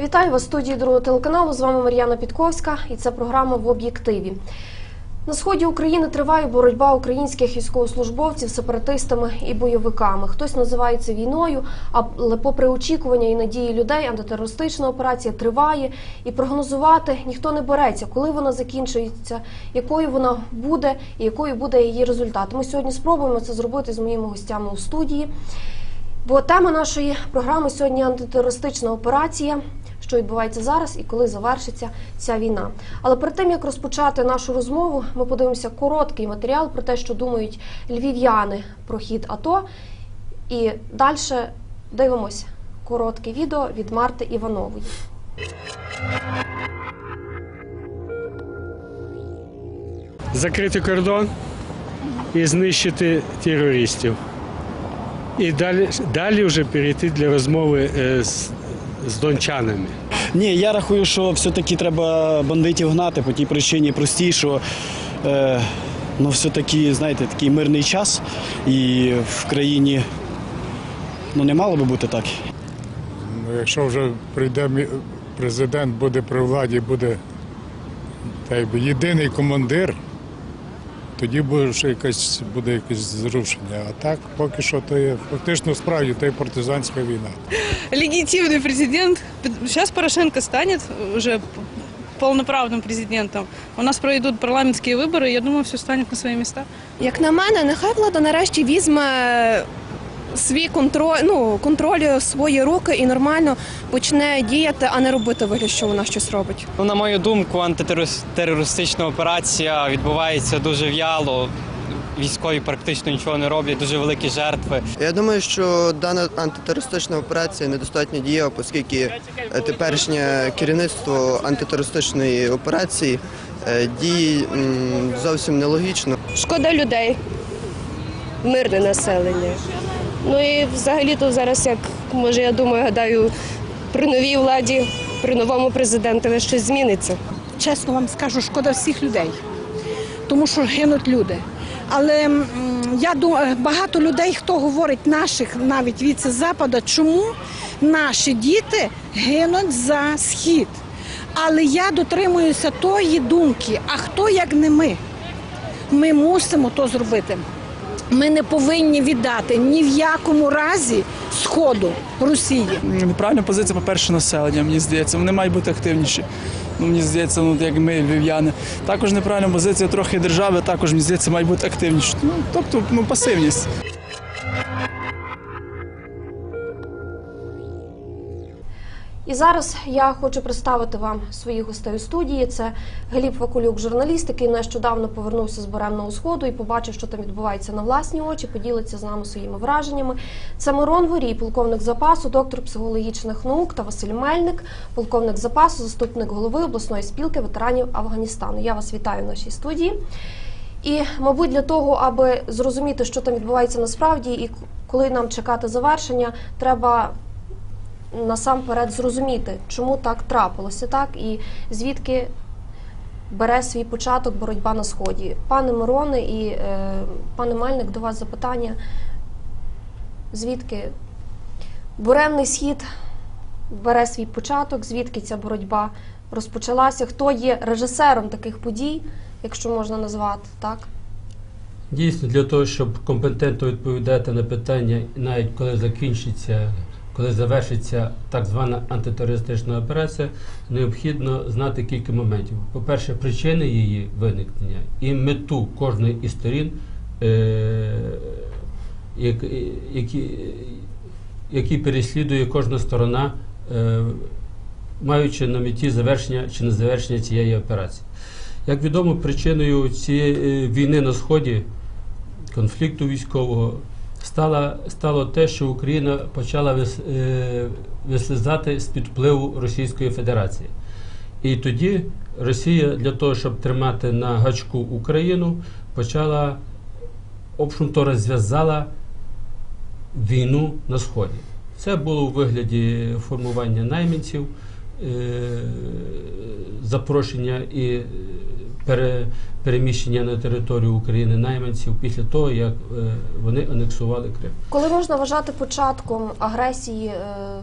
Вітаю вас студії другого телеканалу. З вами Мар'яна Підковська, і це програма в об'єктиві. На сході України триває боротьба українських військовослужбовців з сепаратистами і бойовиками. Хтось називає це війною, але попри очікування і надії людей, антитерористична операція триває, і прогнозувати ніхто не береться, коли вона закінчується, якою вона буде і якою буде її результат. Ми сьогодні спробуємо це зробити з моїми гостями у студії. Бо тема нашої програми сьогодні антитерористична операція, що відбувається зараз і коли завершиться ця війна. Але перед тим як розпочати нашу розмову, ми подивимося короткий матеріал про те, що думають львів'яни про хід АТО. І далі дивимося коротке відео від Марти Іванової. закрити кордон і знищити терористів. І далі, далі вже перейти для розмови е, з, з дончанами. Ні, я рахую, що все-таки треба бандитів гнати по тій причині простій, що е, ну, все-таки, знаєте, такий мирний час і в країні ну, не мало би бути так. Ну, якщо вже прийде президент, буде при владі, буде та й єдиний командир, тоді буде ще якесь буде якесь зрушення. А так, поки що, то є фактично справді то є партизанська війна. легитимный президент. Сейчас Порошенко станет уже п- полноправным президентом. У нас пройдут парламентские выборы, и я думаю, все станет на свои места. Як на мене, нехай влада нарешті візьме свій контроль, ну, контроль в свої руки і нормально почне діяти, а не робити вигляд, що вона щось робить. Ну, на мою думку, антитерористична операція відбувається дуже в'яло. Військові практично нічого не роблять, дуже великі жертви. Я думаю, що дана антитерористична операція недостатньо дієва, оскільки е, теперішнє керівництво антитерористичної операції е, діє зовсім нелогічно. Шкода людей, мирне населення. Ну і взагалі то зараз, як може, я думаю, гадаю, при новій владі, при новому президентові щось зміниться. чесно вам скажу, шкода всіх людей, тому що гинуть люди. Але я думаю, багато людей, хто говорить наших навіть від запада, чому наші діти гинуть за схід. Але я дотримуюся тої думки, а хто як не ми? Ми мусимо то зробити. Ми не повинні віддати ні в якому разі сходу Росії. Неправильна позиція, по-перше, населення, мені здається. Вони мають бути активніші. Ну, мені здається, ну, як ми, львів'яни. Також неправильна позиція трохи держави, також, мені здається, мають бути активніші. Ну, тобто, ну, пасивність. І зараз я хочу представити вам своїх гостей у студії. Це Гліб Вакулюк, журналіст, який нещодавно повернувся з Буремного сходу і побачив, що там відбувається на власні очі, поділиться з нами своїми враженнями. Це Мирон Ворій, полковник запасу, доктор психологічних наук та Василь Мельник, полковник запасу, заступник голови обласної спілки ветеранів Афганістану. Я вас вітаю в нашій студії. І, мабуть, для того, аби зрозуміти, що там відбувається насправді, і коли нам чекати завершення, треба насамперед зрозуміти, чому так трапилося, так і звідки бере свій початок боротьба на сході. Пане Мироне і е, пане Мельник, до вас запитання. Звідки буремний схід бере свій початок, звідки ця боротьба розпочалася? Хто є режисером таких подій, якщо можна назвати, так? Дійсно, для того, щоб компетентно відповідати на питання, навіть коли закінчиться, коли завершиться так звана антитерористична операція, необхідно знати кілька моментів. По-перше, причини її виникнення і мету кожної із сторін, е- як- які, які переслідує кожна сторона, е- маючи на меті завершення чи не завершення цієї операції. Як відомо, причиною цієї е, війни на сході, конфлікту військового, стало, стало те, що Україна почала вис, е, вислизати з-під впливу Російської Федерації. І тоді Росія для того, щоб тримати на гачку Україну, почала, общем-то, розв'язала війну на сході. Це було у вигляді формування найманців, е, запрошення і пере, переміщення на територію України найманців після того, як е, вони анексували Крим. Коли можна вважати початком агресії? е,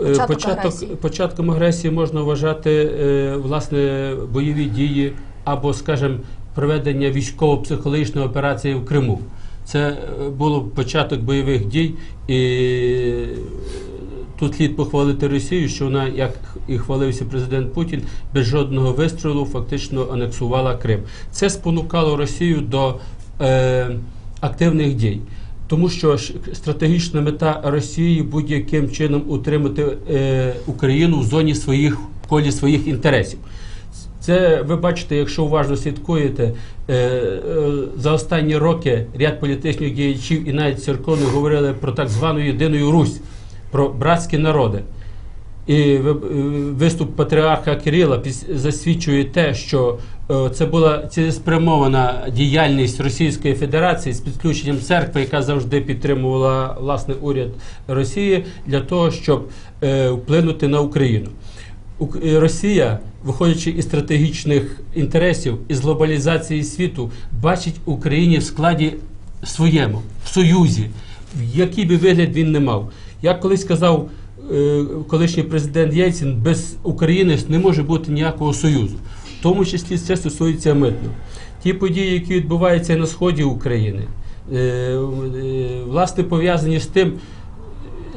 Е, Початок Початок, агресії. початком агресії можна вважати е, власне бойові дії або, скажімо, проведення військово-психологічної операції в Криму. Це е, було початок бойових дій, і тут слід похвалити Росію, що вона, як і хвалився президент Путін, без жодного вистрілу фактично анексувала Крим. Це спонукало Росію до е, активних дій. Тому що стратегічна мета Росії будь-яким чином утримати е, Україну в зоні своїх в колі своїх інтересів. Це ви бачите, якщо уважно слідкуєте, е, е, за останні роки ряд політичних діячів і навіть церковних говорили про так звану єдину Русь, про братські народи. І е, виступ патріарха Кирила засвідчує те, що е, це була цілеспрямована діяльність Російської Федерації з підключенням церкви, яка завжди підтримувала власне уряд Росії для того, щоб е, вплинути на Україну. Росія, виходячи із стратегічних інтересів із глобалізації світу, бачить Україні в складі своєму, в союзі, який би вигляд він не мав. Як колись сказав, е, колишній президент Єльцин, без України не може бути ніякого союзу. В тому числі це стосується митного. Ті події, які відбуваються на сході України, е, е, власне пов'язані з тим,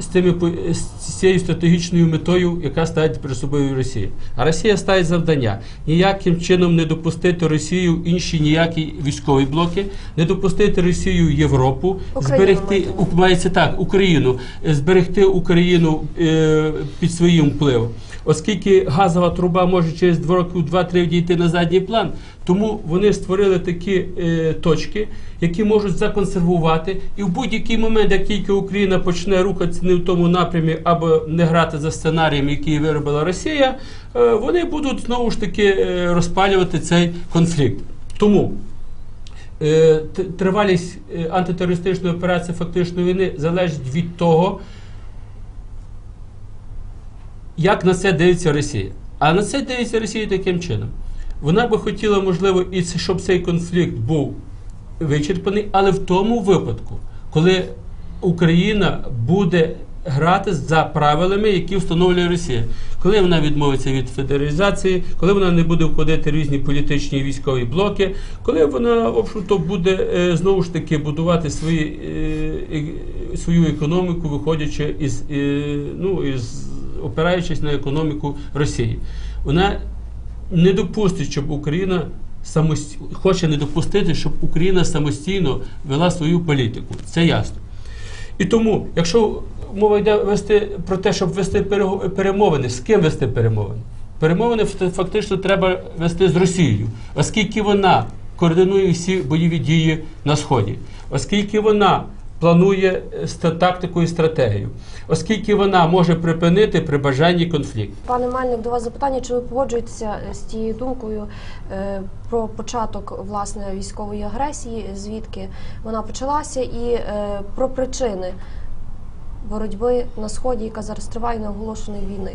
з тими з цією стратегічною метою, яка ставить перед собою Росія. А Росія ставить завдання ніяким чином не допустити Росію інші ніякі військові блоки, не допустити Росію Європу, Україну зберегти мається так Україну, е, зберегти Україну е, під своїм впливом. Оскільки газова труба може через два роки, два-три дійти на задній план, тому вони створили такі е, точки, які можуть законсервувати, і в будь-який момент, як тільки Україна почне рухатися не в тому напрямі або не грати за сценарієм, який виробила Росія, е, вони будуть знову ж таки е, розпалювати цей конфлікт. Тому е, тривалість е, антитерористичної операції фактичної війни залежить від того, як на це дивиться Росія. А на це дивиться Росія таким чином. Вона би хотіла, можливо, і щоб цей конфлікт був вичерпаний, але в тому випадку, коли Україна буде грати за правилами, які встановлює Росія. Коли вона відмовиться від федералізації, коли вона не буде входити в різні політичні і військові блоки, коли вона в общем-то, буде е, знову ж таки будувати свої, е, свою економіку, виходячи із, е, ну, із опираючись на економіку Росії. Вона не допустить, щоб Україна самост... хоче не допустити, щоб Україна самостійно вела свою політику. Це ясно. І тому, якщо мова йде вести про те, щоб вести перемовини, з ким вести перемовини? Перемовини фактично треба вести з Росією, оскільки вона координує всі бойові дії на Сході, оскільки вона планує е, ста- тактику і стратегію, оскільки вона може припинити при бажанні конфлікт. Пане Мельник, до вас запитання, чи ви погоджуєтеся з тією думкою е, про початок власне військової агресії, звідки вона почалася, і е, про причини боротьби на сході, яка зараз триває неоголошеної війни.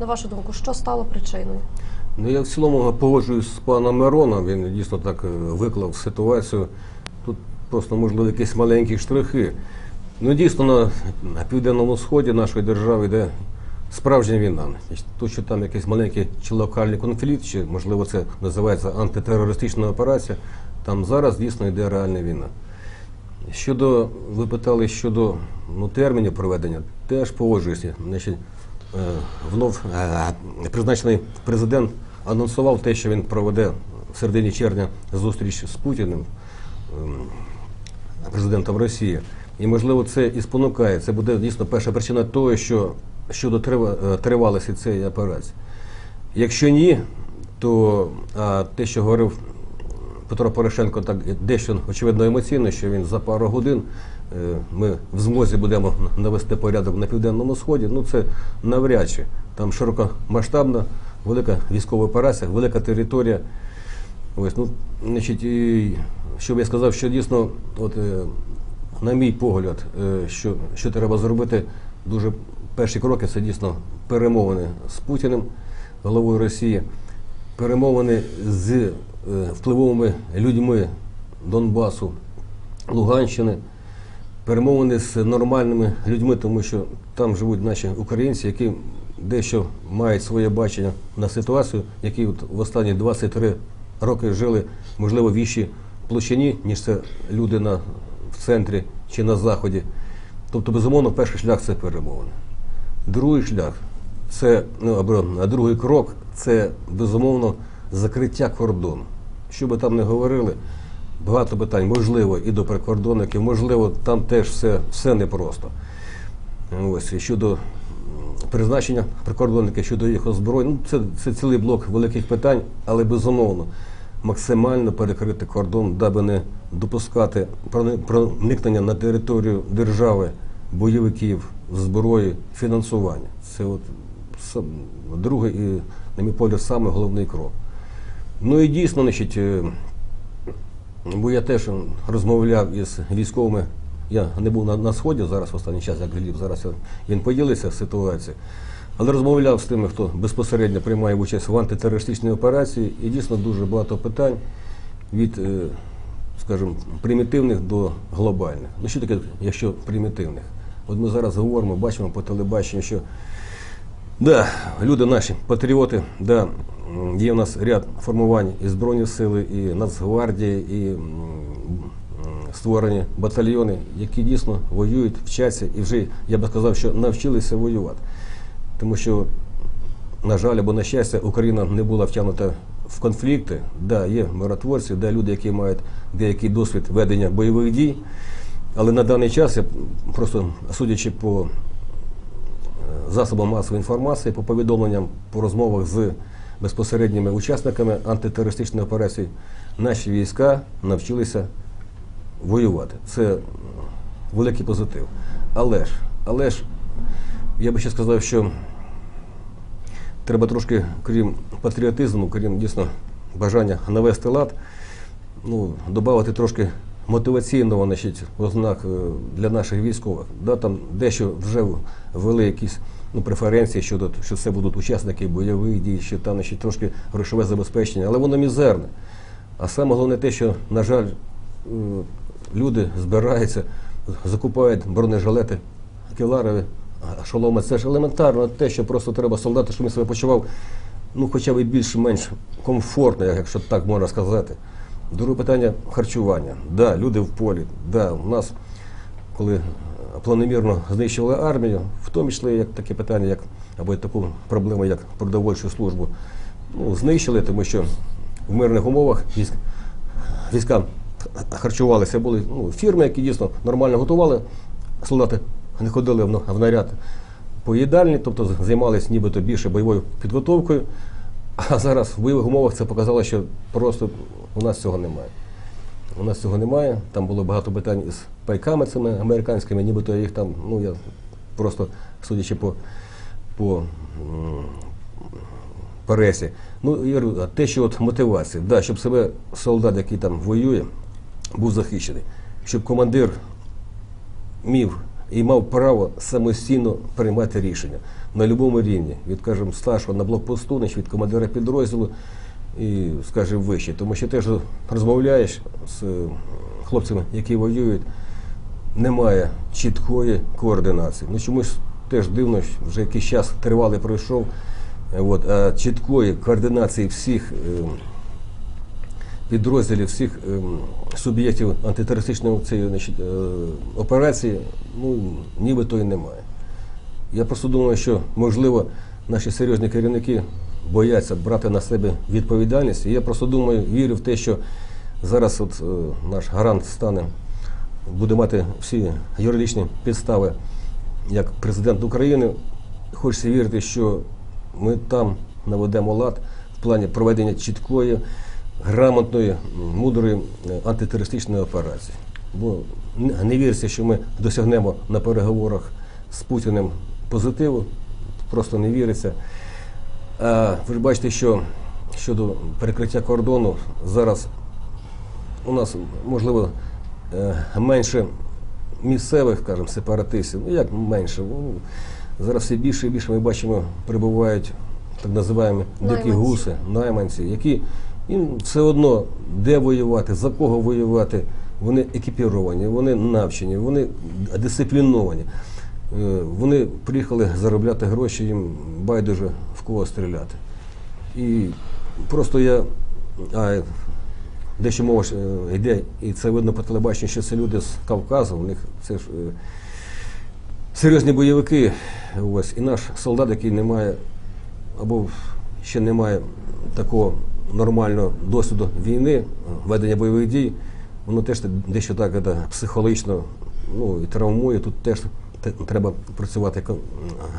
На вашу думку, що стало причиною? Ну, я в цілому погоджуюсь з паном Мироном, він дійсно так е, виклав ситуацію. Просто, можливо, якісь маленькі штрихи. Ну, дійсно, на, на південному сході нашої держави йде справжня війна. То, що там якийсь маленький чи локальний конфлікт, чи, можливо, це називається антитерористична операція, там зараз дійсно йде реальна війна. Щодо, ви питали щодо ну, термінів проведення, теж погоджуюся. Значить, е, внов е, призначений президент анонсував те, що він проведе в середині червня зустріч з Путіним, ем, президентом Росії. І, можливо, це і спонукає. Це буде дійсно перша причина того, що щодо е, тривалості цієї операції. Якщо ні, то а, те, що говорив Петро Порошенко, так дещо очевидно емоційно, що він за пару годин е, ми в змозі будемо навести порядок на південному сході. Ну це навряд чи там широкомасштабна, велика військова операція, велика територія. Ось ну, значить, і, що б я сказав, що дійсно, от е, на мій погляд, е, що, що треба зробити, дуже перші кроки це дійсно перемовини з Путіним, головою Росії. перемовини з е, впливовими людьми Донбасу, Луганщини, перемовини з нормальними людьми, тому що там живуть наші українці, які дещо мають своє бачення на ситуацію, які от в останні 23 роки жили, можливо, в вищій площині, ніж це люди на, в центрі чи на заході. Тобто, безумовно, перший шлях це перемовини. Другий шлях це ну, або другий крок це безумовно закриття кордону. Що би там не говорили, багато питань, можливо, і до прикордонників, можливо, там теж все, все непросто. Ось щодо призначення прикордонників, щодо їх озброєнь, ну, це, це цілий блок великих питань, але безумовно максимально перекрити кордон, даби не допускати прони- проникнення на територію держави бойовиків, зброї, фінансування. Це от другий і, на мій погляд, саме головний крок. Ну і дійсно, значить, е, бо я теж розмовляв із військовими. Я не був на, на сході зараз в останній час, як глядів, зараз він поділився ситуацією. Але розмовляв з тими, хто безпосередньо приймає участь в антитерористичній операції, і дійсно дуже багато питань від, е, скажімо, примітивних до глобальних. Ну що таке, якщо примітивних? От ми зараз говоримо, бачимо по телебаченню, що Да, люди наші, патріоти, да, є у нас ряд формувань і Збройні сили, і Нацгвардії, і створені батальйони, які дійсно воюють, вчаться і вже, я би сказав, що навчилися воювати. Тому що, на жаль, або на щастя, Україна не була втягнута в конфлікти. Да, є миротворці, да, люди, які мають деякий досвід ведення бойових дій. Але на даний час я просто судячи по засобам масової інформації, по повідомленням, по розмовах з безпосередніми учасниками антитерористичної операції, наші війська навчилися воювати. Це великий позитив. Але ж, але ж, я би ще сказав, що треба трошки, крім патріотизму, крім дійсно бажання навести лад, ну, додати трошки мотиваційного значить, ознак е, для наших військових. Да, там дещо вже ввели якісь ну, преференції щодо, що це будуть учасники бойових дій, що там значить, трошки грошове забезпечення, але воно мізерне. А саме головне те, що, на жаль, е, люди збираються, закупають бронежилети, кіларові, а шоломи. Це ж елементарно те, що просто треба солдату, щоб він себе почував ну, хоча б більш-менш комфортно, якщо так можна сказати. Друге питання харчування. Да, люди в полі. Да, у нас, коли планомірно знищували армію, в тому числі як таке питання, як або таку проблему, як продовольчу службу, ну, знищили, тому що в мирних умовах військ, війська харчувалися, були ну, фірми, які дійсно нормально готували, солдати не ходили в, наряд по їдальні, тобто займалися нібито більше бойовою підготовкою. А зараз в бойових умовах це показало, що просто у нас цього немає. У нас цього немає. Там було багато питань із пайками цими американськими, нібито їх там, ну я просто судячи по, по м, пресі. Ну, я говорю, а те, що от мотивація, да, щоб себе солдат, який там воює, був захищений, щоб командир міг і мав право самостійно приймати рішення на будь-якому рівні, від кажемо, старшого на блокпосту, від командира підрозділу і, скажімо, вище. Тому що теж розмовляєш з е, хлопцями, які воюють, немає чіткої координації. Ну чомусь теж дивно, вже якийсь час тривалий пройшов. е, От, а чіткої координації всіх е, підрозділів всіх ем, суб'єктів антитерористичної цієї значить, е, операції, ну нібито і немає. Я просто думаю, що можливо наші серйозні керівники бояться брати на себе відповідальність. І я просто думаю, вірю в те, що зараз от, е, наш гарант стане, буде мати всі юридичні підстави як президент України. Хочеться вірити, що ми там наведемо лад в плані проведення чіткої, грамотної, мудрої е, антитерористичної операції. Бо не- віриться, що ми досягнемо на переговорах з Путіним позитиву, просто не віриться. А ви ж бачите, що щодо перекриття кордону зараз у нас можливо е, менше місцевих, скажімо, сепаратистів. Ну як менше? Ну, зараз все більше і більше ми бачимо, прибувають так називаємо дикі гуси, найманці, які їм все одно де воювати, за кого воювати. Вони екіпіровані, вони навчені, вони дисципліновані. Е, Вони приїхали заробляти гроші, їм байдуже в кого стріляти. І просто я. А, дещо мова е, йде, і це видно по телебаченню, що це люди з Кавказу, у них це ж е, серйозні бойовики. Ось. І наш солдат, який не має або ще не має такого нормального досвіду війни, е, ведення бойових дій, воно теж дещо так е, психологічно ну, і травмує. Тут теж треба працювати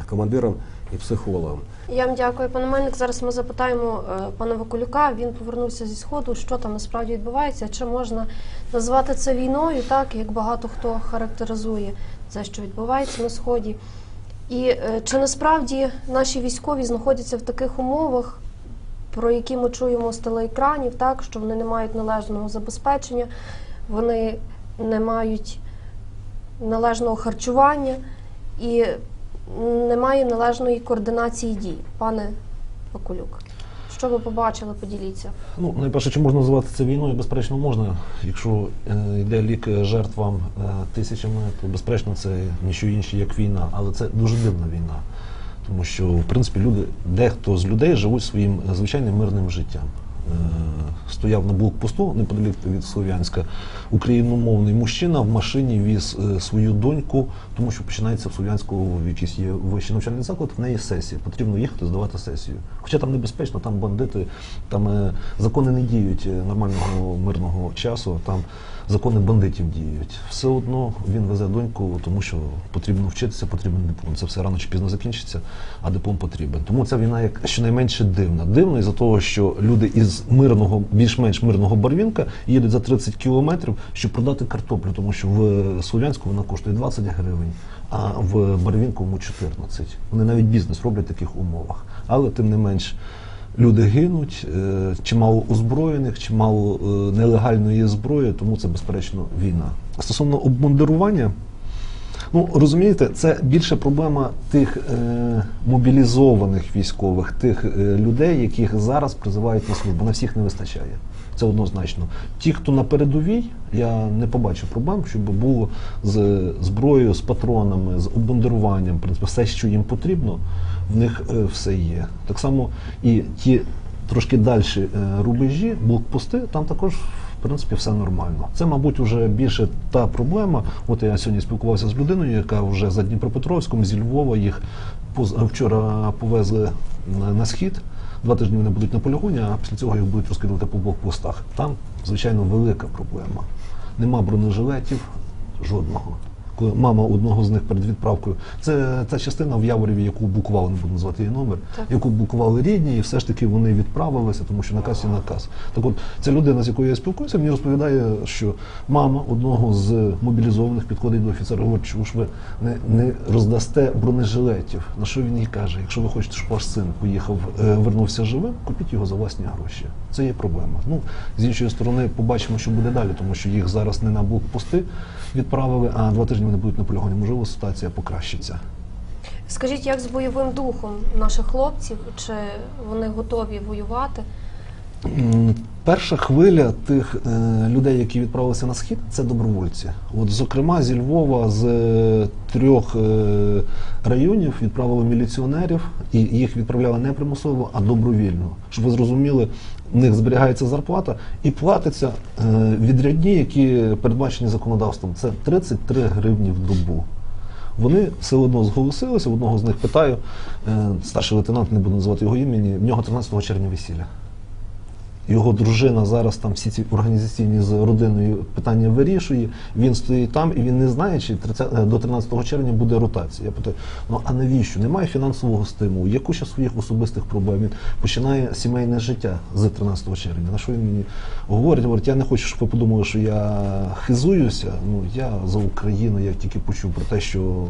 командиром і психологом. Я вам дякую, пане Мельник. Зараз ми запитаємо е, пана Вакулюка. Він повернувся зі сходу. Що там насправді відбувається? Чи можна назвати це війною, так як багато хто характеризує це, що відбувається на сході? І е, чи насправді наші військові знаходяться в таких умовах, про які ми чуємо з телеекранів, так що вони не мають належного забезпечення, вони не мають належного харчування і немає належної координації дій. Пане Вакулюк, що ви побачили, поділіться. Ну, найперше, чи можна називати це війною? Безперечно, можна. Якщо е, йде лік жертвам е, тисячами, то безперечно це ніщо інше, як війна. Але це дуже дивна війна. Тому що, в принципі, люди, дехто з людей живуть своїм звичайним мирним життям. Е, Стояв на блокпосту неподалік від Слов'янська україномовний мужчина в машині віз е, свою доньку, тому що починається в Слов'янську якийсь є вищий навчальний заклад, в неї сесія. Потрібно їхати здавати сесію. Хоча там небезпечно, там бандити, там е, закони не діють нормального мирного часу, там закони бандитів діють. Все одно він везе доньку, тому що потрібно вчитися, потрібен диплом. Це все рано чи пізно закінчиться, а диплом потрібен. Тому ця війна як щонайменше дивна. Дивна із-за того, що люди із мирного, більш-менш мирного Барвінка їдуть за 30 кілометрів, щоб продати картоплю, тому що в Слов'янську вона коштує 20 гривень, а в Барвінковому 14. Вони навіть бізнес роблять в таких умовах. Але тим не менш. Люди гинуть, е, чимало озброєних, чимало е, нелегальної зброї, тому це безперечно війна. Стосовно обмундирування, ну розумієте, це більше проблема тих е, мобілізованих військових, тих е, людей, яких зараз призивають на службу. На всіх не вистачає. Це однозначно. Ті, хто на передовій, я не побачив проблем, щоб було з зброєю, з патронами, з обмундируванням, в принципі, все, що їм потрібно, в них е, все є. Так само і ті трошки далі е, рубежі, блокпости, там також. В принципі, все нормально. Це, мабуть, вже більше та проблема. От я сьогодні спілкувався з людиною, яка вже за Дніпропетровськом, зі Львова їх вчора повезли на схід. Два тижні вони будуть на полігоні, а після цього їх будуть розкидувати по блокпостах. Там, звичайно, велика проблема. Нема бронежилетів жодного. Коли мама одного з них перед відправкою, це та частина в Яворіві, яку букували, не буду назвати її номер, Так. яку букували рідні, і все ж таки вони відправилися, тому що наказ є наказ. Так от ця людина, з якою я спілкуюся, мені розповідає, що мама одного з мобілізованих підходить до офіцера, і говорить, чому ж ви не, не роздасте бронежилетів. На що він їй каже? Якщо ви хочете, щоб ваш син поїхав, е, вернувся живим, купіть його за власні гроші. Це є проблема. Ну з іншої сторони, побачимо, що буде далі, тому що їх зараз не на блокпости відправили, а два тижні вони будуть на полігоні. Можливо, ситуація покращиться. Скажіть, як з бойовим духом наших хлопців? Чи вони готові воювати? Перша хвиля тих е, людей, які відправилися на схід, це добровольці. От, зокрема, зі Львова з е, трьох е, районів відправили міліціонерів, і їх відправляли не примусово, а добровільно. Щоб ви зрозуміли, в них зберігається зарплата і платиться е, відрядні, які передбачені законодавством. Це 33 гривні в добу. Вони все одно зголосилися. В одного з них питаю, е, старший лейтенант, не буду називати його імені, в нього 13 червня весілля. Його дружина зараз там всі ці організаційні з родиною питання вирішує. Він стоїть там і він не знає, чи 30, е, до 13 червня буде ротація. Я питаю, ну а навіщо? Немає фінансового стимулу, є куча своїх особистих проблем. Він починає сімейне життя з 13 червня. На що він мені говорить? Говорить, я не хочу, щоб ви подумали, що я хизуюся. Ну я за Україну, я тільки почув про те, що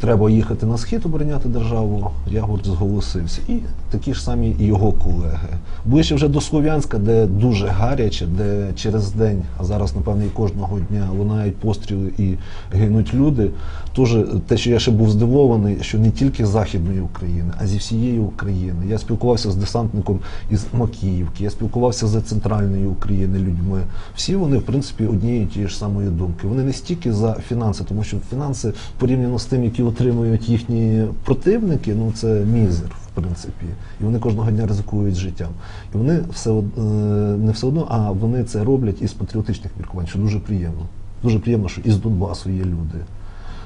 треба їхати на схід обороняти державу, Ягорд зголосився. І такі ж самі його колеги. Ближче вже до Слов'янська, де дуже гаряче, де через день, а зараз, напевно, і кожного дня лунають постріли і гинуть люди. Тож те, що я ще був здивований, що не тільки з Західної України, а зі всієї України. Я спілкувався з десантником із Макіївки, я спілкувався з центральної України людьми. Всі вони, в принципі, однієї тієї ж самої думки. Вони не стільки за фінанси, тому що фінанси порівняно з тим, які отримують їхні противники, ну це мізер. В принципі, і вони кожного дня ризикують життям. І вони все е, не все одно, а вони це роблять із патріотичних міркувань, що дуже приємно. Дуже приємно, що із Донбасу є люди.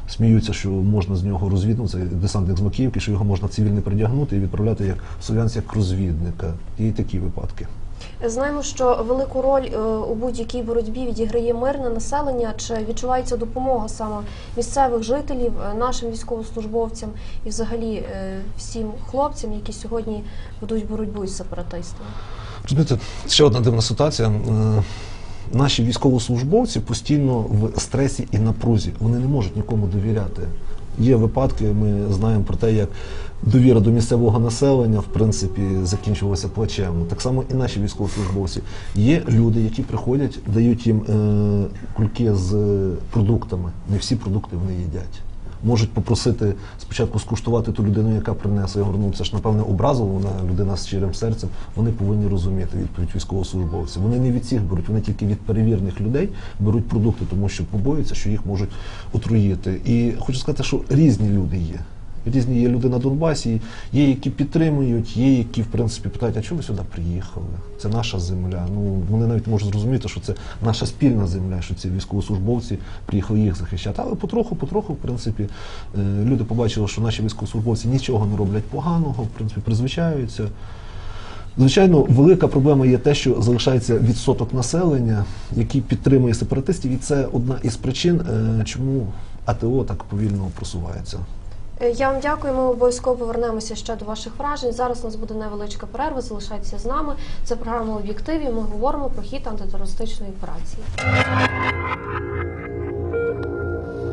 Сміються, що можна з нього розвіднути, десантник з Макіївки, що його можна цивільно придягнути і відправляти як слов'янця як розвідника. І такі випадки. Знаємо, що велику роль е, у будь-якій боротьбі відіграє мирне населення. Чи відчувається допомога саме місцевих жителів, е, нашим військовослужбовцям і взагалі е, всім хлопцям, які сьогодні ведуть боротьбу із сепаратистами? Розумієте, ще одна дивна ситуація. Наші військовослужбовці постійно в стресі і напрузі. Вони не можуть нікому довіряти. Є випадки, ми знаємо про те, як довіра до місцевого населення в принципі закінчувалася плачевно. Так само і наші військовослужбовці. Є люди, які приходять, дають їм е, кульки з продуктами. Не всі продукти вони їдять. Можуть попросити спочатку скуштувати ту людину, яка принесла його. Ну це ж напевне образово, вона людина з щирим серцем. Вони повинні розуміти відповідь військовослужбовців. Вони не від всіх беруть, вони тільки від перевірних людей беруть продукти, тому що побоюються, що їх можуть отруїти. І хочу сказати, що різні люди є. Різні є люди на Донбасі, є, які підтримують, є, які в принципі питають, а чому ви сюди приїхали? Це наша земля. Ну вони навіть можуть зрозуміти, що це наша спільна земля, що ці військовослужбовці приїхали їх захищати. Але потроху, потроху, в принципі, е, люди побачили, що наші військовослужбовці нічого не роблять поганого, в принципі, призвичаються. Звичайно, велика проблема є те, що залишається відсоток населення, який підтримує сепаратистів, і це одна із причин, е, чому АТО так повільно просувається. Е, Я вам дякую. Ми обов'язково повернемося ще до ваших вражень. Зараз у нас буде невеличка перерва. Залишайтеся з нами. Це програма об'єктиві. Ми говоримо про хід антитерористичної операції.